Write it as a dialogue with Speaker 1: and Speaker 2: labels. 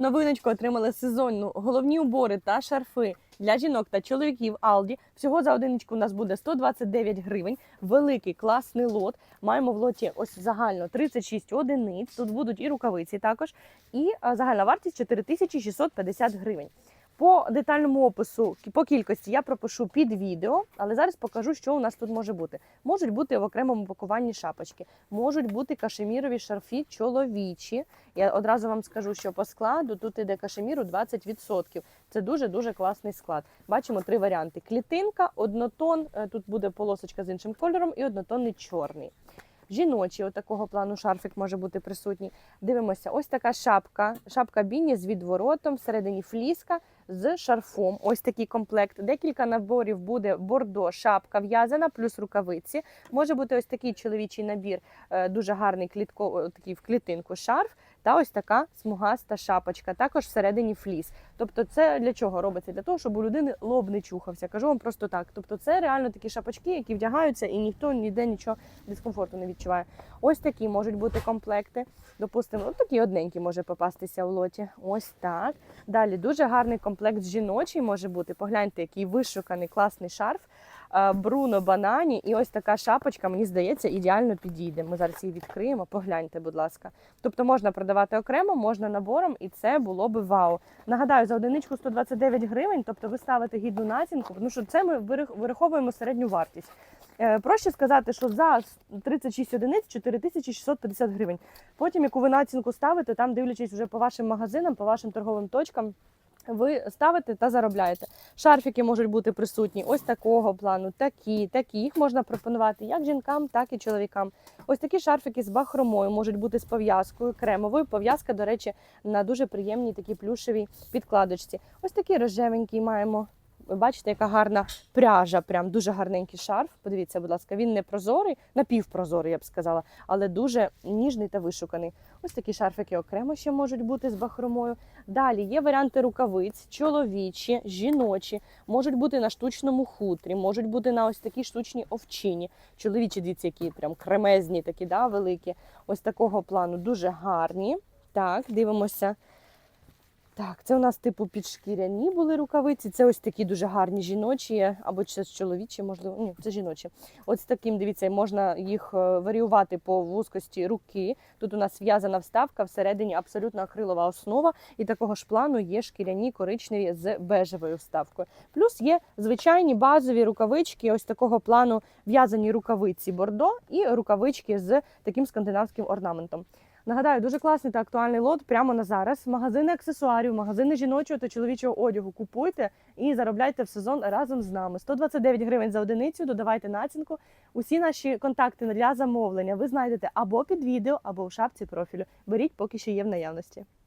Speaker 1: Новиночку отримали сезонну головні убори та шарфи для жінок та чоловіків Алді. Всього за одиночку у нас буде 129 гривень. Великий класний лот. Маємо в лоті ось загально 36 одиниць. Тут будуть і рукавиці також. І загальна вартість 4650 гривень. По детальному опису по кількості я пропишу під відео, але зараз покажу, що у нас тут може бути. Можуть бути в окремому пакуванні шапочки, можуть бути кашемірові шарфі чоловічі. Я одразу вам скажу, що по складу тут іде кашеміру 20%. Це дуже дуже класний склад. Бачимо три варіанти: клітинка, однотон. е, Тут буде полосочка з іншим кольором, і однотонний чорний. Жіночий отакого плану шарфик може бути присутній. Дивимося, ось така шапка. Шапка біні з відворотом, всередині фліска з шарфом. Ось такий комплект. Декілька наборів буде бордо, шапка в'язана, плюс рукавиці. Може бути ось такий чоловічий набір, е, дуже гарний клітко, такий в клітинку шарф. Та ось така смугаста шапочка, також всередині фліс. Тобто, це для чого робиться? Для того, щоб у людини лоб не чухався. Кажу вам просто так. Тобто, це реально такі шапочки, які вдягаються, і ніхто ніде нічого дискомфорту не відчуває. Ось такі можуть бути комплекти. Допустимо, от такий одненький може попастися в лоті. Ось так. Далі дуже гарний комплект жіночий може бути. Погляньте, який вишуканий класний шарф. Бруно банані, і ось така шапочка, мені здається, ідеально підійде. Ми зараз її відкриємо. Погляньте, будь ласка. Тобто можна продавати окремо, можна набором, і це було би вау. Нагадаю, за одиничку 129 гривень, тобто ви ставите гідну націнку, тому що це ми вираховуємо середню вартість. Е, Проще сказати, що за 36 одиниць 4650 гривень. Потім, яку ви націнку ставите, там дивлячись вже по вашим магазинам, по вашим торговим точкам. Ви ставите та заробляєте. Шарфіки можуть бути присутні ось такого плану, такі, такі. Їх можна пропонувати як жінкам, так і чоловікам. Ось такі шарфики з бахромою можуть бути з пов'язкою кремовою. Пов'язка, до речі, на дуже приємній такій плюшевій підкладочці. Ось такий рожевенький маємо. Ви бачите, яка гарна пряжа, прям дуже гарненький шарф. Подивіться, будь ласка, він не прозорий, напівпрозорий, я б сказала, але дуже ніжний та вишуканий. Ось такі шарфики окремо ще можуть бути з бахромою. Далі є варіанти рукавиць, чоловічі, жіночі, можуть бути на штучному хутрі, можуть бути на ось такій штучній овчині. Чоловічі, дивіться, які прям кремезні, такі, да, великі. Ось такого плану дуже гарні. Так, дивимося. Так, це у нас типу підшкіряні були рукавиці. Це ось такі дуже гарні жіночі, або це чоловічі, можливо. Ні, це жіночі. Ось таким, дивіться, можна їх е, варіювати по вузькості руки. Тут у нас в'язана вставка, всередині абсолютно акрилова основа, і такого ж плану є шкіряні коричневі з бежевою вставкою. Плюс є звичайні базові рукавички, ось такого плану в'язані рукавиці бордо і рукавички з таким скандинавським орнаментом. Нагадаю, дуже класний та актуальний лот прямо на зараз. Магазини аксесуарів, магазини жіночого та чоловічого одягу. Купуйте і заробляйте в сезон разом з нами. 129 гривень за одиницю. Додавайте націнку. Усі наші контакти для замовлення ви знайдете або під відео, або в шапці профілю. Беріть, поки ще є в наявності.